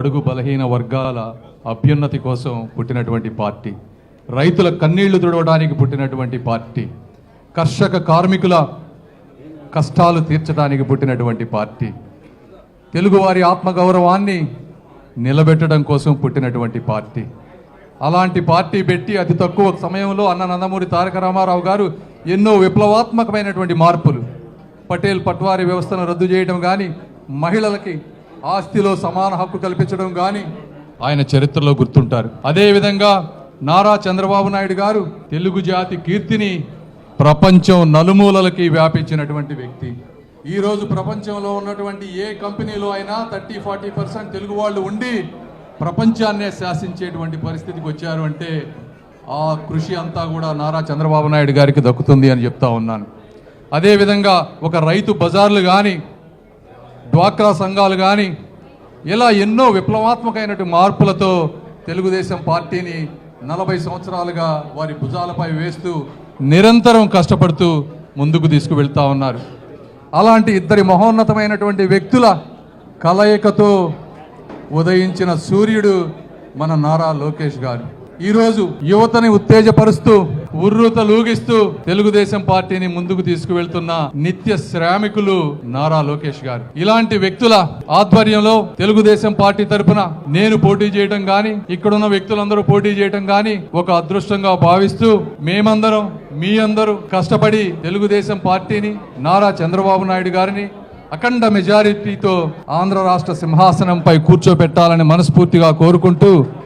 అడుగు బలహీన వర్గాల అభ్యున్నతి కోసం పుట్టినటువంటి పార్టీ. రైతుల కన్నీళ్ళు తుడవడానికి పుట్టినటువంటి పార్టీ. కర్షక కార్మికుల కష్టాలు తీర్చడానికి పుట్టినటువంటి పార్టీ. తెలుగువారి ఆత్మగౌరవాన్ని నిలబెట్టడం కోసం పుట్టినటువంటి పార్టీ. అలాంటి పార్టీ పెట్టి అతి తక్కువ సమయంలో అన్న నందమూరి తారక రామారావు గారు ఎన్నో విప్లవాత్మకమైనటువంటి మార్పులు. పటేల్ పట్వారీ వ్యవస్థను రద్దు చేయడం కానీ మహిళలకి ఆస్తిలో సమాన హక్కు కల్పించడం కానీ ఆయన చరిత్రలో గుర్తుంటారు. అదేవిధంగా నారా చంద్రబాబు నాయుడు గారు తెలుగు జాతి కీర్తిని ప్రపంచం నలుమూలలకి వ్యాపించినటువంటి వ్యక్తి. ఈరోజు ప్రపంచంలో ఉన్నటువంటి ఏ కంపెనీలో అయినా థర్టీ ఫార్టీ పర్సెంట్ తెలుగు వాళ్ళు ఉండి ప్రపంచాన్నే శాసించేటువంటి పరిస్థితికి వచ్చారు అంటే ఆ కృషి అంతా కూడా నారా చంద్రబాబు నాయుడు గారికి దక్కుతుంది అని చెప్తా ఉన్నాను. అదేవిధంగా ఒక రైతు బజార్లు కానీ డ్వాక్రా సంఘాలు కానీ ఇలా ఎన్నో విప్లవాత్మకమైనటువంటి మార్పులతో తెలుగుదేశం పార్టీని నలభై సంవత్సరాలుగా వారి భుజాలపై వేస్తూ నిరంతరం కష్టపడుతూ ముందుకు తీసుకువెళ్తా ఉన్నారు. అలాంటి ఇద్దరి మహోన్నతమైనటువంటి వ్యక్తుల కలయికతో ఉదయించిన సూర్యుడు మన నారా లోకేష్ గారు. ఈరోజు యువతని ఉత్తేజపరుస్తూ ఉర్రూత లూగిస్తూ తెలుగుదేశం పార్టీని ముందుకు తీసుకువెళ్తున్న నిత్య శ్రామికులు నారా లోకేష్ గారు. ఇలాంటి వ్యక్తుల ఆధ్వర్యంలో తెలుగుదేశం పార్టీ తరపున నేను పోటీ చేయడం గాని ఇక్కడున్న వ్యక్తులందరూ పోటీ చేయడం గాని ఒక అదృష్టంగా భావిస్తూ మేమందరం మీ అందరూ కష్టపడి తెలుగుదేశం పార్టీని నారా చంద్రబాబు నాయుడు గారిని అఖండ మెజారిటీతో ఆంధ్ర రాష్ట్ర సింహాసనంపై కూర్చోబెట్టాలని మనస్ఫూర్తిగా కోరుకుంటూ